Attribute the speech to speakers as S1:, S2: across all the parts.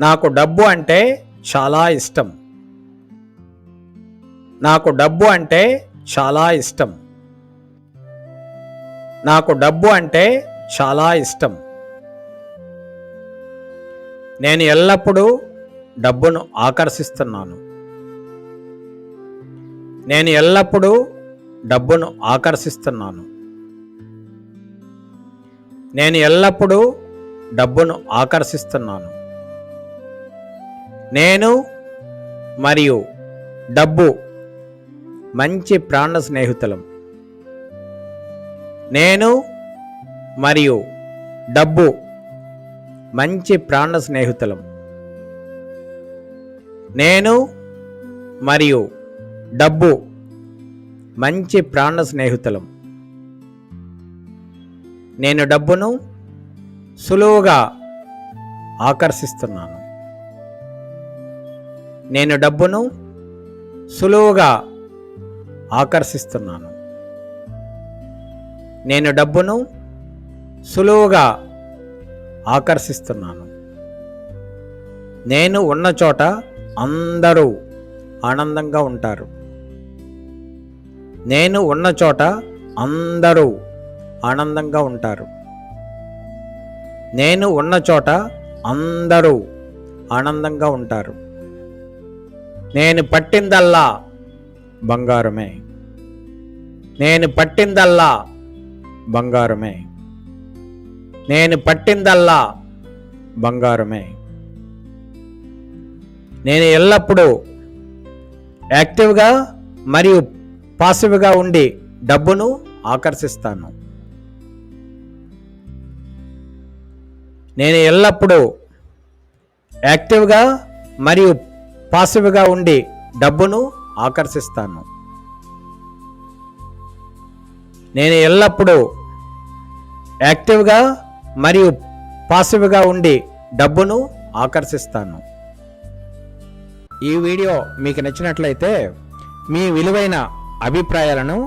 S1: నాకు డబ్బు అంటే చాలా ఇష్టం. నాకు డబ్బు అంటే చాలా ఇష్టం. నాకు డబ్బు అంటే చాలా ఇష్టం. నేను ఎల్లప్పుడూ డబ్బును ఆకర్షిస్తున్నాను. నేను ఎల్లప్పుడూ డబ్బును ఆకర్షిస్తున్నాను. నేను ఎల్లప్పుడూ డబ్బును ఆకర్షిస్తున్నాను. నేను మరియు డబ్బు మంచి ప్రాణ స్నేహితులం. నేను మరియు డబ్బు మంచి ప్రాణ స్నేహితులం. నేను మరియు డబ్బు మంచి ప్రాణ స్నేహితులం. నేను డబ్బును సులువుగా ఆకర్షిస్తున్నాను. నేను డబ్బును సులువుగా ఆకర్షిస్తున్నాను. నేను డబ్బును సులువుగా ఆకర్షిస్తున్నాను. నేను ఉన్న చోట అందరూ ఆనందంగా ఉంటారు. నేను ఉన్న చోట అందరూ ఆనందంగా ఉంటారు. నేను ఉన్న చోట అందరూ ఆనందంగా ఉంటారు. నేను పట్టిందల్లా బంగారమే. నేను పట్టిందల్లా బంగారమే. నేను పట్టిందల్లా బంగారమే. నేను ఎల్లప్పుడూ యాక్టివ్గా మరియు పాసివ్గా ఉండి డబ్బును ఆకర్షిస్తాను. నేను ఎల్లప్పుడూ యాక్టివ్గా మరియు పాసివ్గా ఉండి డబ్బును ఆకర్షిస్తాను. నేను ఎల్లప్పుడూ యాక్టివ్గా మరియు పాసివ్గా ఉండి డబ్బును ఆకర్షిస్తాను. ఈ వీడియో మీకు నచ్చినట్లయితే మీ విలువైన అభిప్రాయాలను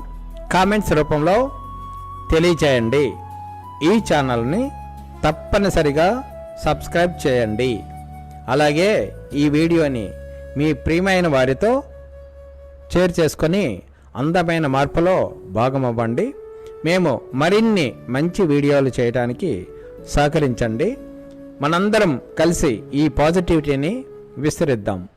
S1: కామెంట్స్ రూపంలో తెలియచేయండి. ఈ ఛానల్ని తప్పనిసరిగా సబ్స్క్రైబ్ చేయండి. అలాగే ఈ వీడియోని మీ ప్రియమైన వారితో షేర్ చేసుకొని అందమైన మార్పులో భాగమవ్వండి. మేము మరిన్ని మంచి వీడియోలు చేయడానికి సహకరించండి. మనందరం కలిసి ఈ పాజిటివిటీని విస్తరిద్దాం.